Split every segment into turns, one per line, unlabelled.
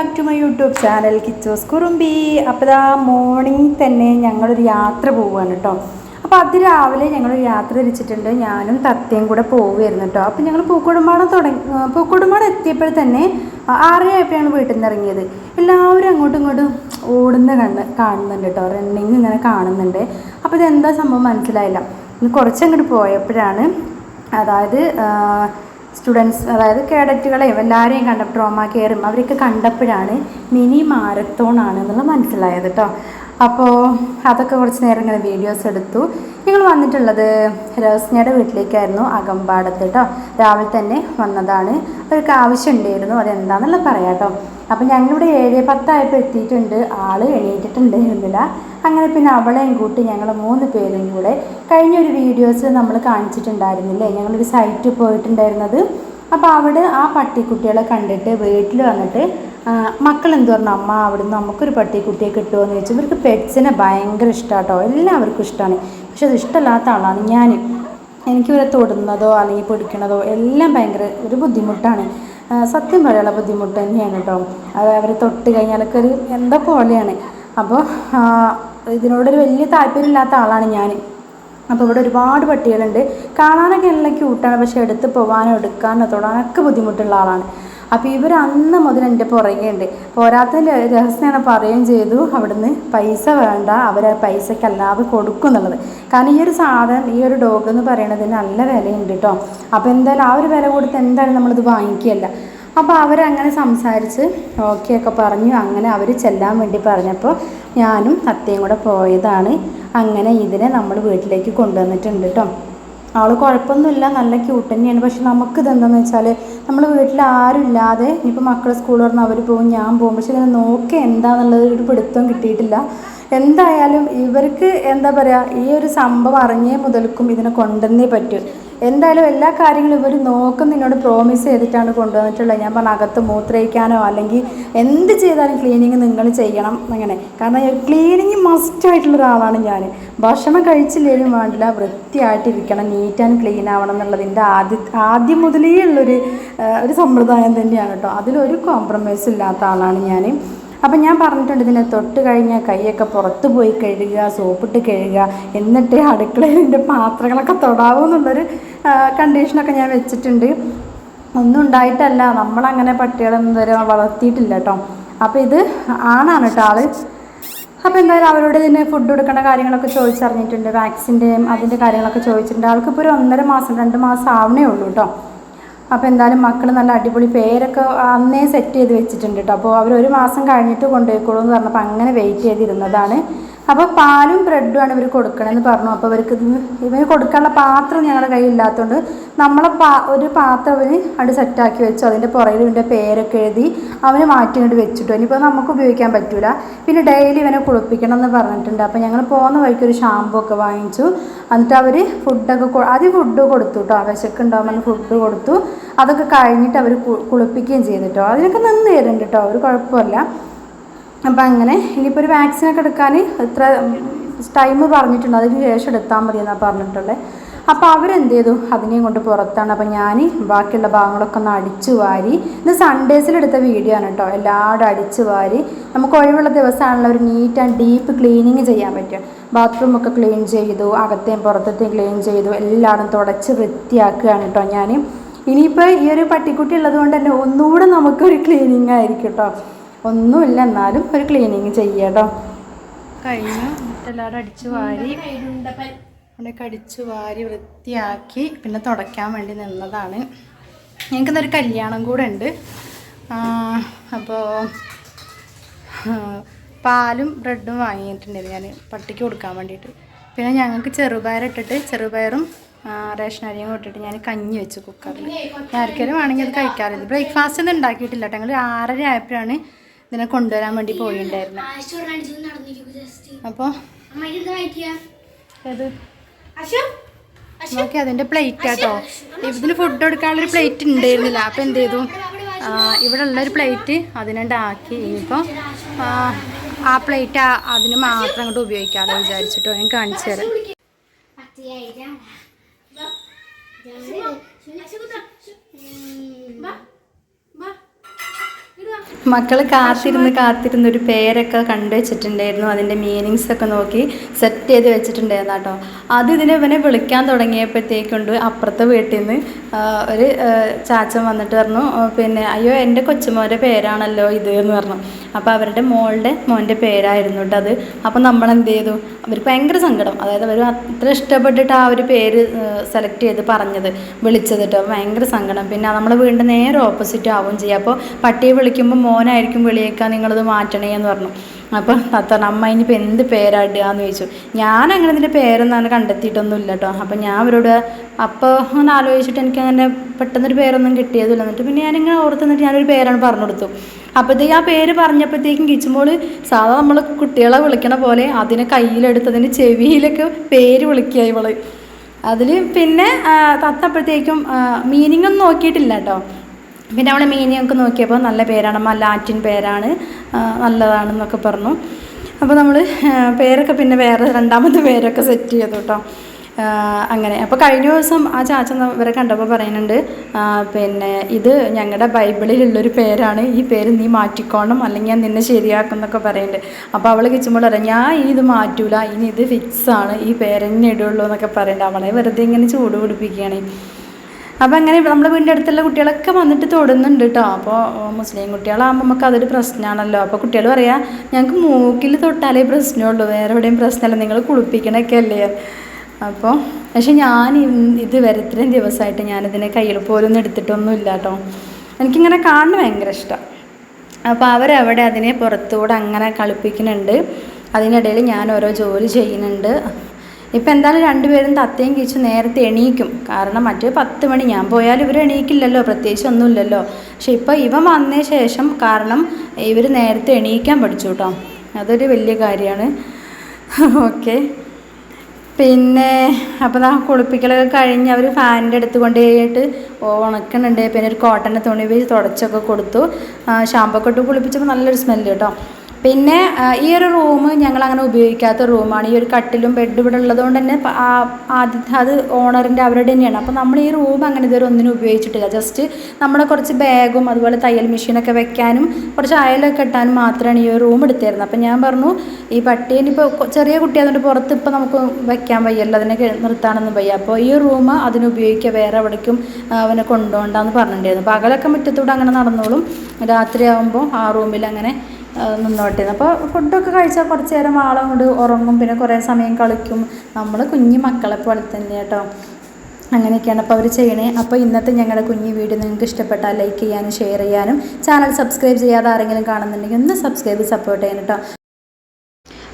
Back to my YouTube channel Kichos Kurumbi അപ്പോൾ ഇതാ morning തന്നെ ഞങ്ങളൊരു യാത്ര പോവുകയാണ് കേട്ടോ അപ്പോൾ അത് രാവിലെ ഞങ്ങളൊരു യാത്ര തിരിച്ചിട്ടുണ്ട്. ഞാനും തത്തയും കൂടെ പോവുമായിരുന്നു കേട്ടോ അപ്പോൾ ഞങ്ങൾ പൂക്കുടുംബാടം തുടങ്ങി പൂക്കുടുംബാടം എത്തിയപ്പോൾ തന്നെ ആറരയായപ്പോഴാണ് വീട്ടിൽ നിന്ന് ഇറങ്ങിയത് എല്ലാവരും അങ്ങോട്ടും ഇങ്ങോട്ടും ഓടുന്ന കണ്ണ് കാണുന്നുണ്ട് കേട്ടോ റണ്ണിങ് ഇങ്ങനെ കാണുന്നുണ്ട്. അപ്പോൾ ഇതെന്താ സംഭവം മനസ്സിലായില്ല. കുറച്ചങ്ങോട്ട് പോയപ്പോഴാണ് അതായത് സ്റ്റുഡൻസ് അതായത് കേഡറ്റുകളെ എല്ലാവരെയും കണ്ട ട്രോമ കെയറും അവരൊക്കെ കണ്ടപ്പോഴാണ് മിനി മാരത്തോൺ ആണെന്നുള്ളത് മനസ്സിലായത് കേട്ടോ അപ്പോൾ അതൊക്കെ കുറച്ച് നേരം ഇങ്ങനെ വീഡിയോസ് എടുത്തു. ഞങ്ങൾ വന്നിട്ടുള്ളത് രഹസ്യയുടെ വീട്ടിലേക്കായിരുന്നു അകമ്പാടത്ത് കേട്ടോ രാവിലെ തന്നെ വന്നതാണ്. അവർക്ക് ആവശ്യമുണ്ടായിരുന്നു അതെന്താണെന്നുള്ളത് പറയാം കേട്ടോ അപ്പം ഞങ്ങളിവിടെ ഏഴ് പത്തായപ്പോൾ എത്തിയിട്ടുണ്ട്. ആൾ എണീറ്റിട്ടുണ്ടായിരുന്നില്ല അങ്ങനെ പിന്നെ അവളെയും കൂട്ടി ഞങ്ങൾ മൂന്ന് പേരും കൂടെ കഴിഞ്ഞൊരു വീഡിയോസ് നമ്മൾ കാണിച്ചിട്ടുണ്ടായിരുന്നില്ലേ? ഞങ്ങളൊരു സൈറ്റിൽ പോയിട്ടുണ്ടായിരുന്നത്. അപ്പോൾ അവിടെ ആ പട്ടിക്കുട്ടികളെ കണ്ടിട്ട് വീട്ടിൽ വന്നിട്ട് മക്കൾ എന്ത് പറഞ്ഞു? അമ്മ അവിടുന്ന് നമുക്കൊരു പട്ടിക്കുട്ടിയെ കിട്ടുമോ എന്ന് ചോദിച്ചു. ഇവർക്ക് പെറ്റ്സിനെ ഭയങ്കര ഇഷ്ടമാട്ടോ എല്ലാവർക്കും ഇഷ്ടമാണ് പക്ഷെ അത് ഇഷ്ടമല്ലാത്ത ആളാണ് ഞാൻ എനിക്കിവരെ തൊടുന്നതോ അല്ലെങ്കിൽ പിടിക്കണതോ എല്ലാം ഭയങ്കര ഒരു ബുദ്ധിമുട്ടാണ്. സത്യം പറയാനുള്ള ബുദ്ധിമുട്ട് തന്നെയാണ് കേട്ടോ. അത് അവരെ തൊട്ട് കഴിഞ്ഞാലൊക്കെ ഒരു എന്താ പോലെയാണ്. അപ്പോൾ ഇതിനോടൊരു വലിയ താല്പര്യമില്ലാത്ത ആളാണ് ഞാൻ അപ്പോൾ ഇവിടെ ഒരുപാട് പട്ടികളുണ്ട്. കാണാനൊക്കെ എല്ലാം ക്യൂട്ടാണ് പക്ഷേ എടുത്ത് പോകാനോ എടുക്കാനോ തൊടാനൊക്കെ ബുദ്ധിമുട്ടുള്ള ആളാണ്. അപ്പോൾ ഇവർ അന്ന് മുതൽ എന്റെ പുറകെയുണ്ട് പോരാത്ത രഹസ്യമാണ് പറയുകയും ചെയ്തു. അവിടുന്ന് പൈസ വേണ്ട. അവർ അല്ലാതെ കൊടുക്കും എന്നുള്ളത്. കാരണം ഈ ഒരു സാധനം ഈ ഒരു ഡോഗ് എന്ന് പറയുന്നതിന് നല്ല വിലയുണ്ട് കേട്ടോ അപ്പോൾ എന്തായാലും ആ ഒരു വില കൊടുത്ത് എന്തായാലും നമ്മളിത് വാങ്ങിക്കുകയല്ല. അപ്പോൾ അവരങ്ങനെ സംസാരിച്ച് ഓക്കെ ഒക്കെ പറഞ്ഞു. അങ്ങനെ അവർ ചെല്ലാൻ വേണ്ടി പറഞ്ഞപ്പോൾ ഞാനും അത്തയും കൂടെ പോയതാണ്. അങ്ങനെ ഇതിനെ നമ്മൾ വീട്ടിലേക്ക് കൊണ്ടുവന്നിട്ടുണ്ട് കേട്ടോ ആൾ കുഴപ്പമൊന്നുമില്ല നല്ല ക്യൂട്ട് തന്നെയാണ്. പക്ഷെ നമുക്കിത് എന്താണെന്ന് വെച്ചാൽ നമ്മൾ വീട്ടിൽ ആരും ഇല്ലാതെ ഇനിയിപ്പോൾ മക്കൾ സ്കൂളിൽ പറഞ്ഞാൽ അവർ പോകും ഞാൻ പോകും. പക്ഷെ ഇങ്ങനെ നോക്കി എന്താണെന്നുള്ളത് ഒരു പിടുത്തം കിട്ടിയിട്ടില്ല. എന്തായാലും ഇവർക്ക് എന്താ പറയുക ഈ ഒരു സംഭവം അറിഞ്ഞേ മുതൽക്കും ഇതിനെ കൊണ്ടുവന്നേ പറ്റൂ. എന്തായാലും എല്ലാ കാര്യങ്ങളും ഇവർ നോക്കും നിന്നോട് പ്രോമിസ് ചെയ്തിട്ടാണ് കൊണ്ടുവന്നിട്ടുള്ളത്. ഞാൻ പറഞ്ഞ അകത്ത് മൂത്രയിക്കാനോ അല്ലെങ്കിൽ എന്ത് ചെയ്താലും ക്ലീനിങ് നിങ്ങൾ ചെയ്യണം അങ്ങനെ. കാരണം ക്ലീനിങ് മസ്റ്റ് ആയിട്ടുള്ള ഒരാളാണ് ഞാൻ ഭക്ഷണം കഴിച്ചില്ലെങ്കിലും വേണ്ടില്ല വൃത്തിയായിട്ടിരിക്കണം നീറ്റ് ആൻഡ് ക്ലീൻ ആവണം എന്നുള്ളതിന്റെ ആദ്യ ആദ്യം മുതലേ ഉള്ളൊരു ഒരു സമ്പ്രദായം തന്നെയാണ് കേട്ടോ. അതിലൊരു കോംപ്രമൈസ് ഇല്ലാത്ത ആളാണ് ഞാൻ അപ്പം ഞാൻ പറഞ്ഞിട്ടുണ്ട് ഇതിനെ തൊട്ട് കഴിഞ്ഞാൽ കൈയൊക്കെ പുറത്ത് പോയി കഴുകുക സോപ്പിട്ട് കഴുകുക എന്നിട്ട് അടുക്കളയിൽ എന്റെ പാത്രങ്ങളൊക്കെ തൊടാവൂ എന്നുള്ളൊരു കണ്ടീഷനൊക്കെ ഞാൻ വെച്ചിട്ടുണ്ട്. ഒന്നും ഉണ്ടായിട്ടല്ല നമ്മളങ്ങനെ പട്ടികളൊന്നും വരെ വളർത്തിയിട്ടില്ല കേട്ടോ. അപ്പോൾ ഇത് ആണാണ് കേട്ടോ ആൾ. അപ്പോൾ എന്തായാലും അവരോട് ഇതിന് ഫുഡ് കൊടുക്കേണ്ട കാര്യങ്ങളൊക്കെ ചോദിച്ചറിഞ്ഞിട്ടുണ്ട് വാക്സിന്റെയും അതിന്റെ കാര്യങ്ങളൊക്കെ ചോദിച്ചിട്ടുണ്ട്. ആൾക്കിപ്പോൾ ഒരു ഒന്നര മാസം രണ്ട് മാസം ആവണേ ഉള്ളൂ കേട്ടോ. അപ്പോൾ എന്തായാലും മക്കൾ നല്ല അടിപൊളി പേരൊക്കെ അന്നേ സെറ്റ് ചെയ്ത് വെച്ചിട്ടുണ്ട് കേട്ടോ അപ്പോൾ അവർ ഒരു മാസം കഴിഞ്ഞിട്ട് കൊണ്ടുപോയിക്കോളൂ എന്ന് പറഞ്ഞപ്പോൾ അങ്ങനെ വെയിറ്റ് ചെയ്തിരുന്നതാണ്. അപ്പോൾ പാലും ബ്രെഡും ആണ് ഇവർ കൊടുക്കണമെന്ന് പറഞ്ഞു. അപ്പോൾ ഇവർക്ക് ഇത് ഇവന് കൊടുക്കാനുള്ള പാത്രം ഞങ്ങളുടെ കയ്യിൽ ഇല്ലാത്തതുകൊണ്ട് നമ്മളെ പാ ഒരു പാത്രം അവന് അവിടെ സെറ്റാക്കി വെച്ചു. അതിന്റെ പുറകിൽ ഇവന്റെ പേരൊക്കെ എഴുതി അവന് മാറ്റി ഇങ്ങോട്ട് വെച്ചിട്ടു. ഇനിയിപ്പോൾ നമുക്ക് ഉപയോഗിക്കാൻ പറ്റൂല. പിന്നെ ഡെയിലി ഇവനെ കുളിപ്പിക്കണം എന്ന് പറഞ്ഞിട്ടുണ്ട്. അപ്പോൾ ഞങ്ങൾ പോകുന്ന വഴിക്ക് ഒരു ഷാമ്പു ഒക്കെ വാങ്ങിച്ചു. എന്നിട്ട് അവർ ഫുഡൊക്കെ ആദ്യം ഫുഡ് കൊടുത്തു കേട്ടോ വിശക്കുണ്ടാകുമ്പോൾ ഫുഡ് കൊടുത്തു. അതൊക്കെ കഴിഞ്ഞിട്ട് അവർ കുളിപ്പിക്കുകയും ചെയ്തിട്ടോ അതിനൊക്കെ നിന്ന് തരുന്നുണ്ട് കേട്ടോ ഒരു കുഴപ്പമില്ല. അപ്പം അങ്ങനെ ഇനിയിപ്പോൾ ഒരു വാക്സിനൊക്കെ എടുക്കാൻ ഇത്ര ടൈം പറഞ്ഞിട്ടുണ്ട്. അതിന് ശേഷം എടുത്താൽ മതി എന്നാണ് പറഞ്ഞിട്ടുള്ളത് അപ്പോൾ അവരെന്ത് ചെയ്തു? അതിനെയും കൊണ്ട് പുറത്താണ്. അപ്പം ഞാൻ ബാക്കിയുള്ള ഭാഗങ്ങളൊക്കെ ഒന്ന് അടിച്ചു വാരി. ഇത് സൺഡേസിൽ എടുത്ത വീഡിയോ ആണ് കേട്ടോ എല്ലാവരും അടിച്ചു വാരി. നമുക്ക് ഒഴിവുള്ള ദിവസമാണല്ലോ ഒരു നീറ്റ് ആൻഡ് ഡീപ്പ് ക്ലീനിങ് ചെയ്യാൻ പറ്റുക. ബാത്റൂം ഒക്കെ ക്ലീൻ ചെയ്തു. അകത്തെയും പുറത്തത്തെയും ക്ലീൻ ചെയ്തു. എല്ലാവരും തുടച്ച് വൃത്തിയാക്കുകയാണ് കേട്ടോ ഞാൻ ഇനിയിപ്പോൾ ഈ ഒരു പട്ടിക്കുട്ടി ഉള്ളത് കൊണ്ട് തന്നെ ഒന്നുകൂടെ നമുക്കൊരു ക്ലീനിങ് ആയിരിക്കും കേട്ടോ ഒന്നുമില്ല എന്നാലും ഒരു ക്ലീനിങ് ചെയ്യട്ടോ കഴിഞ്ഞു. എല്ലാവരും അടിച്ചു വാരി. അവിടെയൊക്കെ അടിച്ചു വാരി വൃത്തിയാക്കി പിന്നെ തുടയ്ക്കാൻ വേണ്ടി നിന്നതാണ്. ഞങ്ങൾക്കിന്നൊരു കല്യാണം കൂടെ ഉണ്ട്. അപ്പോൾ പാലും ബ്രെഡും വാങ്ങിയിട്ടുണ്ടായിരുന്നു ഞാൻ പട്ടിക്ക് കൊടുക്കാൻ വേണ്ടിയിട്ട്. പിന്നെ ഞങ്ങൾക്ക് ചെറുപയർ ഇട്ടിട്ട് ചെറുപയറും റേഷൻ അരിയും ഇട്ടിട്ട് ഞാൻ കഞ്ഞി വെച്ചു കുക്കറിൽ. ആർക്കെങ്കിലും വേണമെങ്കിൽ അത് കഴിക്കാറുണ്ട്. ബ്രേക്ക്ഫാസ്റ്റ് ഒന്നും ഉണ്ടാക്കിയിട്ടില്ല കേട്ടോ. ഞങ്ങൾ ആറര ആയപ്പോഴാണ് ഇതിനെ കൊണ്ടുവരാൻ വേണ്ടി പോയിണ്ടായിരുന്നു അപ്പോൾ അത് നോക്കി അതിന്റെ പ്ലേറ്റ് ആട്ടോ ഇതിന് ഫുഡ് കൊടുക്കാനുള്ളൊരു പ്ലേറ്റ് ഉണ്ടായിരുന്നില്ല അപ്പോൾ എന്ത് ചെയ്തു ഇവിടെ ഉള്ളൊരു പ്ലേറ്റ് അതിനുണ്ടാക്കി ഇനിയിപ്പോൾ ആ, പ്ലേറ്റ് അതിന് മാത്രം അങ്ങോട്ട് ഉപയോഗിക്കാമല്ലോ വിചാരിച്ചിട്ടോ ഞാൻ കാണിച്ചു തരാം മക്കൾ കാത്തിരുന്ന് കാത്തിരുന്ന് ഒരു പേരൊക്കെ കണ്ടു വെച്ചിട്ടുണ്ടായിരുന്നു. അതിന്റെ മീനിങ്സ് ഒക്കെ നോക്കി സെറ്റ് ചെയ്ത് വെച്ചിട്ടുണ്ടായിരുന്നു കേട്ടോ. അത് ഇതിനെ ഇവനെ വിളിക്കാൻ തുടങ്ങിയപ്പോഴത്തേക്കുണ്ട് അപ്പുറത്തെ വീട്ടിൽ നിന്ന് ഒരു ചാച്ചൻ വന്നിട്ട് പറഞ്ഞു പിന്നെ അയ്യോ എന്റെ കൊച്ചുമോന്റെ പേരാണല്ലോ ഇത് എന്ന് പറഞ്ഞു. അപ്പോൾ അവരുടെ മോളുടെ മോന്റെ പേരായിരുന്നു കേട്ടോ അത്. അപ്പോൾ നമ്മൾ എന്ത് ചെയ്തു? അവർക്ക് ഭയങ്കര സങ്കടം. അതായത് അവർ അത്ര ഇഷ്ടപ്പെട്ടിട്ട് ആ ഒരു പേര് സെലക്ട് ചെയ്ത് പറഞ്ഞത് വിളിച്ചത് കേട്ടോ. ഭയങ്കര സങ്കടം. പിന്നെ നമ്മൾ വീണ്ടും നേരെ ഓപ്പോസിറ്റ് ആവുകയും ചെയ്യുക അപ്പോൾ പട്ടിയെ വിളിക്കുമ്പോൾ മോനായിരിക്കും വിളിയേക്കാൻ നിങ്ങളത് മാറ്റണേ എന്ന് പറഞ്ഞു. അപ്പോൾ തത്ത അമ്മ ഇനിയിപ്പോൾ എന്ത് പേരാടുക എന്ന് ചോദിച്ചു. ഞാൻ അങ്ങനെ ഇതിന്റെ പേരൊന്നും കണ്ടെത്തിയിട്ടൊന്നും ഇല്ല കേട്ടോ അപ്പം ഞാൻ അവരോട് അപ്പോൾ അങ്ങനെ ആലോചിച്ചിട്ട് എനിക്ക് അങ്ങനെ പെട്ടെന്നൊരു പേരൊന്നും കിട്ടിയതില്ല എന്നിട്ട് പിന്നെ ഞാനിങ്ങനെ ഓർത്ത് നിന്നിട്ട് ഞാനൊരു പേരാണ് പറഞ്ഞു കൊടുത്തു അപ്പോഴത്തേക്ക് ആ പേര് പറഞ്ഞപ്പോഴത്തേക്കും കിച്ചുമ്പോൾ സാധാരണ നമ്മൾ കുട്ടികളെ വിളിക്കണ പോലെ അതിനെ കയ്യിലെടുത്തതിന് ചെവിയിലൊക്കെ പേര് വിളിക്കുക ഇവൾ. അതിൽ പിന്നെ തത്തപ്പോഴത്തേക്കും മീനിങ് ഒന്നും നോക്കിയിട്ടില്ല കേട്ടോ പിന്നെ നമ്മൾ മീനിയൊക്കെ നോക്കിയപ്പോൾ നല്ല പേരാണ്. അമ്മ ലാറ്റിൻ പേരാണ്. നല്ലതാണെന്നൊക്കെ പറഞ്ഞു. അപ്പോൾ നമ്മൾ പേരൊക്കെ പിന്നെ വേറെ രണ്ടാമത്തെ പേരൊക്കെ സെറ്റ് ചെയ്തു കേട്ടോ. അങ്ങനെ. അപ്പോൾ കഴിഞ്ഞ ദിവസം ആ ചാച്ച ഇവരെ കണ്ടപ്പോൾ പറയുന്നുണ്ട് പിന്നെ ഇത് ഞങ്ങളുടെ ബൈബിളിലുള്ളൊരു പേരാണ്. ഈ പേര് നീ മാറ്റിക്കോണം അല്ലെങ്കിൽ ഞാൻ നിന്നെ ശരിയാക്കും എന്നൊക്കെ പറയുന്നുണ്ട്. അപ്പോൾ അവൾ കിച്ചുമ്പോൾ പറയാം ഞാൻ ഇത് മാറ്റൂല. ഇനി ഇത് ഫിക്സാണ് ഈ പേരെന്നെ ഇടുള്ളൂ എന്നൊക്കെ പറയുന്നുണ്ട്. അവളെ വെറുതെ ഇങ്ങനെ ചൂട് പിടിപ്പിക്കുകയാണ്. അപ്പോൾ അങ്ങനെ നമ്മുടെ വീടിന്റെ അടുത്തുള്ള കുട്ടികളൊക്കെ വന്നിട്ട് തൊടുന്നുണ്ട് കേട്ടോ അപ്പോൾ മുസ്ലിം കുട്ടികളാകുമ്പോൾ നമുക്ക് അതൊരു പ്രശ്നമാണല്ലോ അപ്പോൾ കുട്ടികൾ പറയാ ഞങ്ങൾക്ക് മൂക്കിൽ തൊട്ടാലേ പ്രശ്നമുള്ളൂ വേറെ എവിടെയും പ്രശ്നമല്ല നിങ്ങൾ കുളിപ്പിക്കണൊക്കെ അല്ലേ? അപ്പോൾ പക്ഷെ ഞാൻ ഇതുവരെ ഇത്രയും ദിവസമായിട്ട് ഞാനിതിനെ കയ്യിൽ പോലും എടുത്തിട്ടൊന്നും ഇല്ല കേട്ടോ എനിക്കിങ്ങനെ കാണുന്ന ഭയങ്കര ഇഷ്ടം. അപ്പോൾ അവരവിടെ അതിനെ പുറത്തുകൂടെ അങ്ങനെ കളിപ്പിക്കുന്നുണ്ട്. അതിനിടയിൽ ഞാൻ ഓരോ ജോലി ചെയ്യുന്നുണ്ട്. ഇപ്പം എന്തായാലും രണ്ടുപേരും തത്തയും കിച്ചു നേരത്തെ എണീക്കും. കാരണം മറ്റേ പത്ത് മണി ഞാൻ പോയാൽ ഇവർ എണീക്കില്ലല്ലോ പ്രത്യേകിച്ച് ഒന്നുമില്ലല്ലോ. പക്ഷെ ഇപ്പോൾ ഇവ വന്നതിന് ശേഷം കാരണം ഇവർ നേരത്തെ എണീക്കാൻ പഠിച്ചു കേട്ടോ. അതൊരു വലിയ കാര്യമാണ്. ഓക്കെ. പിന്നെ അപ്പോൾ ആ കുളിപ്പിക്കലൊക്കെ കഴിഞ്ഞ് അവർ ഫാനിന്റെ അടുത്ത് കൊണ്ടുപോയിട്ട് ഉണക്കുന്നുണ്ട് പിന്നെ ഒരു കോട്ടന്റെ തുണി വെച്ച് തുടച്ചൊക്കെ കൊടുത്തു. ഷാമ്പൊക്കെ ഇട്ട് കുളിപ്പിച്ചപ്പോൾ നല്ലൊരു സ്മെല്ല് കേട്ടോ. പിന്നെ ഈ ഒരു റൂം ഞങ്ങൾ അങ്ങനെ ഉപയോഗിക്കാത്ത റൂമാണ്. ഈ ഒരു കട്ടിലും ബെഡും ഇവിടെ ഉള്ളതുകൊണ്ട് തന്നെ ആദ്യത്തെ അത് ഓണറിന്റെ അവരുടെ തന്നെയാണ് അപ്പോൾ നമ്മൾ ഈ റൂം അങ്ങനെ ഇതുവരെ ഒന്നിനും ഉപയോഗിച്ചിട്ടില്ല. ജസ്റ്റ് നമ്മുടെ കുറച്ച് ബാഗും അതുപോലെ തയ്യൽ മെഷീനൊക്കെ വെക്കാനും കുറച്ച് അയലൊക്കെ ഇട്ടാനും മാത്രമാണ് ഈ ഒരു റൂം എടുത്തിരുന്നത്. അപ്പോൾ ഞാൻ പറഞ്ഞു ഈ പട്ടിയെ ഇപ്പോൾ ചെറിയ കുട്ടി അതുകൊണ്ട് പുറത്ത് ഇപ്പോൾ നമുക്ക് വെക്കാൻ വയ്യല്ലോ അതിനെ നിർത്താണെന്ന് വയ്യ. അപ്പോൾ ഈ റൂം അതിന് ഉപയോഗിക്കുക വേറെ എവിടേക്കും അവനെ കൊണ്ടുപോകണ്ടെന്ന് പറഞ്ഞിട്ടുണ്ടായിരുന്നു. പകലൊക്കെ മുറ്റത്തൂടെ അങ്ങനെ നടന്നോളും. രാത്രിയാകുമ്പോൾ ആ റൂമിൽ അങ്ങനെ നിന്നോട്ടെ അപ്പോൾ ഫുഡൊക്കെ കഴിച്ചാൽ കുറച്ച് നേരം ആളും കൊണ്ട് ഉറങ്ങും പിന്നെ കുറേ സമയം കളിക്കും. നമ്മൾ കുഞ്ഞു മക്കളെ പോലെ തന്നെ കേട്ടോ. അങ്ങനെയൊക്കെയാണ് അപ്പോൾ അവർ ചെയ്യണേ. അപ്പോൾ ഇന്നത്തെ ഞങ്ങളുടെ കുഞ്ഞു വീഡിയോ നിങ്ങൾക്ക് ഇഷ്ടപ്പെട്ടാൽ ലൈക്ക് ചെയ്യാനും ഷെയർ ചെയ്യാനും. ചാനൽ സബ്സ്ക്രൈബ് ചെയ്യാതെ ആരെങ്കിലും കാണുന്നുണ്ടെങ്കിൽ ഒന്ന് സബ്സ്ക്രൈബ് സപ്പോർട്ട് ചെയ്യാൻ കേട്ടോ.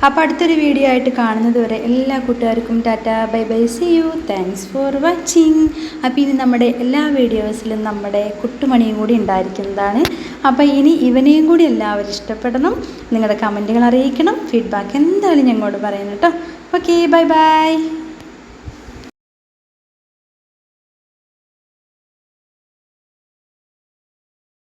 അപ്പോൾ അടുത്തൊരു വീഡിയോ ആയിട്ട് കാണുന്നത് വരെ എല്ലാ കൂട്ടുകാർക്കും tata bye bye see you thanks for watching അപ്പോൾ ഇനി നമ്മുടെ എല്ലാ വീഡിയോസിലും നമ്മുടെ കുട്ടുമണിയും കൂടി ഉണ്ടായിരിക്കുന്നതാണ്. അപ്പോൾ ഇനി ഇവനെയും കൂടി എല്ലാവരും ഇഷ്ടപ്പെടണം. നിങ്ങളുടെ കമന്റുകൾ അറിയിക്കണം. ഫീഡ്ബാക്ക് എന്തായാലും ഞങ്ങളോട് പറയണം കേട്ടോ. Okay bye bye